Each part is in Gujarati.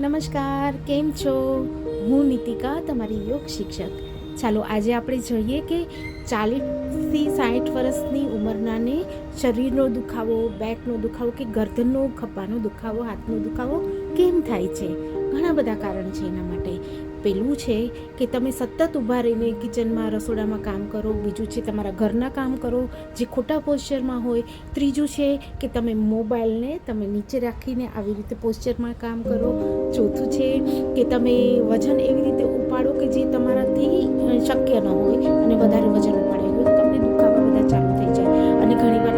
નમસ્કાર, કેમ છો? હું નીતિકા, તમારી યોગ શિક્ષક. ચાલો, આજે આપણે જોઈએ કે ચાલીસથી સાઠ વર્ષની ઉંમરનાને શરીરનો દુખાવો, બેકનો દુખાવો કે ગરદનનો ખભાનો દુખાવો, હાથનો દુખાવો કેમ થાય છે? ઘણા બધા કારણ છે એના માટે. પેલું છે કે તમે સતત ઊભા રહીને કિચનમાં, રસોડામાં કામ કરો. બીજું છે તમારા ઘરના કામ કરો. જે ખોટા પોસ્ચરમાં હોય. ત્રીજું છે કે તમે મોબાઈલને તમે નીચે રાખીને આવી રીતે પોસ્ચરમાં કામ કરો. ચોથું છે કે તમે વજન એવી રીતે ઉપાડો કે જે તમારાથી શક્ય ન હોય અને વધારે વજન ઉપાડે. તો તમને દુખાવા બધા ચાલુ થઈ જાય. અને ઘણીવાર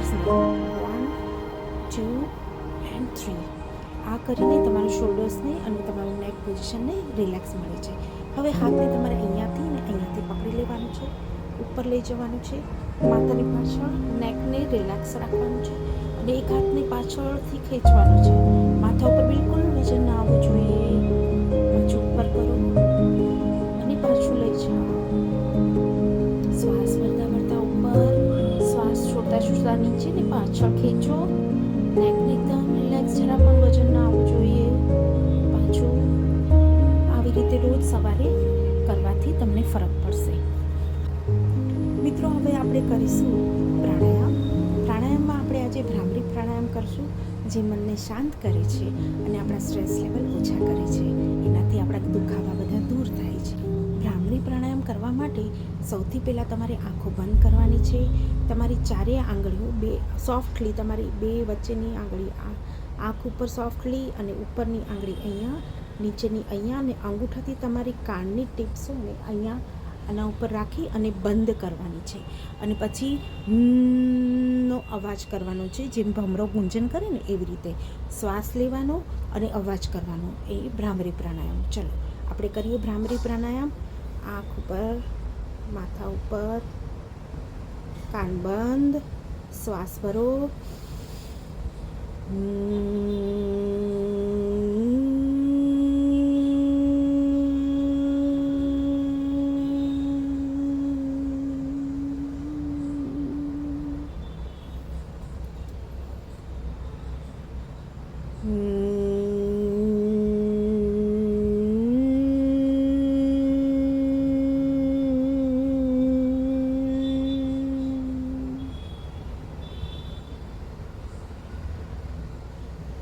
reverse one two and three આ કરીને તમારા શોલ્ડર્સને અને તમારું નેક પોઝિશનને રિલેક્સ મળે છે. હવે હાથને તમારે અહીંયાથી ને અહીંયાથી પકડી લેવાનું છે. ઉપર લઈ જવાનું છે. માથાની પાછળ નેકને રિલેક્સ રાખવાનું છે. અને એક હાથને પાછળથી ખેંચવાનું છે. માથા ઉપર બિલકુલ વજન ના આવવું જોઈએ. પાછું ઉપર કરો. નીચે ને પાછળ ખેંચો. નેકને એકદમ રિલેક્સ જરા પણ વજન ના આવવું જોઈએ. પાછું આવી રીતે રોજ સવારે કરવાથી તમને ફરક પડશે. મિત્રો, હવે આપણે કરીશું પ્રાણાયામ. પ્રાણાયામમાં આપણે આજે ભ્રામરી પ્રાણાયામ કરશું, જે મનને શાંત કરે છે અને આપણા સ્ટ્રેસ લેવલ ઓછા કરે છે. એનાથી આપણા દુખાવા બધા દૂર થાય છે. ભ્રામરી પ્રાણાયામ કરવા માટે સૌથી પહેલાં તમારે આંખો બંધ કરવાની છે. તમારી ચારેય આંગળીઓ બે સોફ્ટલી તમારી બે વચ્ચેની આંગળી આંખ ઉપર સોફ્ટલી અને ઉપરની આંગળી અહીંયા, નીચેની અહીંયા અને અંગૂઠાથી તમારી કાનની ટીપ્સો ને અહીંયા આના ઉપર રાખી અને બંધ કરવાની છે. અને પછી નો અવાજ કરવાનો છે, જેમ ભમરો ગુંજન કરે ને એવી રીતે. શ્વાસ લેવાનો અને અવાજ કરવાનો. એ ભ્રામરી પ્રાણાયામ. ચલો, આપણે કરીએ ભ્રામરી પ્રાણાયામ. આંખ ઉપર માથા ઉપર કાન બંધ શ્વાસ ભરો.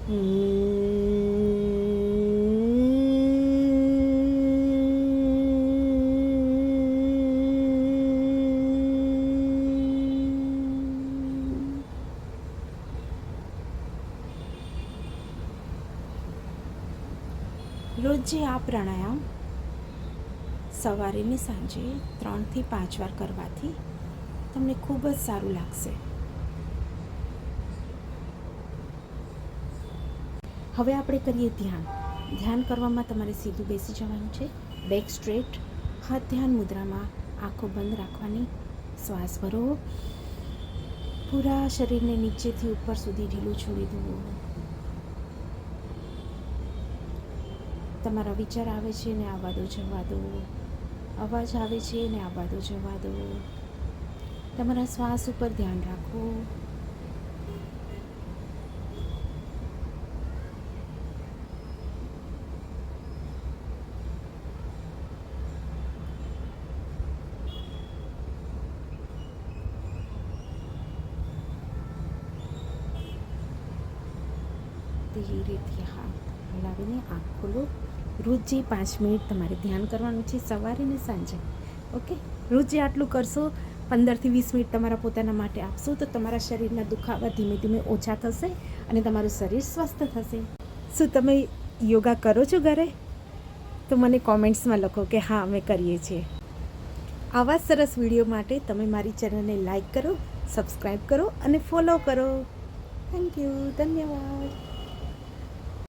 રોજે આ પ્રાણાયામ સવારે ને સાંજે ત્રણથી પાંચ વાર કરવાથી તમને ખૂબ જ સારું લાગશે. હવે આપણે કરીએ ધ્યાન. ધ્યાન કરવામાં તમારે સીધું બેસી જવાનું છે. બેક સ્ટ્રેટ હાથ ધ્યાન મુદ્રામાં. આંખો બંધ રાખવાની. શ્વાસ ભરો. પૂરા શરીરને નીચેથી ઉપર સુધી ઢીલું છોડી દો. તમારા વિચાર આવે છે ને આવવા દો જવા દો. અવાજ આવે છે ને આવવા દો જવા દો. તમારા શ્વાસ ઉપર ધ્યાન રાખો. ધીરેથી હા. હલાવીને આંખ ખોલો. રોજે પાંચ મિનિટ તમારે ધ્યાન કરવાનું છે સવારે ને સાંજે, ઓકે? રોજે આટલું કરશો, પંદરથી વીસ મિનિટ તમારા પોતાના માટે આપશો, તો તમારા શરીરના દુખાવા ધીમે ધીમે ઓછા થશે અને તમારું શરીર સ્વસ્થ થશે. શું તમે યોગા કરો છો ઘરે? તો મને કોમેન્ટ્સમાં લખો કે હા, અમે કરીએ છીએ. આવા સરસ વીડિયો માટે તમે મારી ચેનલને લાઈક કરો, સબસ્ક્રાઈબ કરો અને ફોલો કરો. થેન્ક યુ, ધન્યવાદ.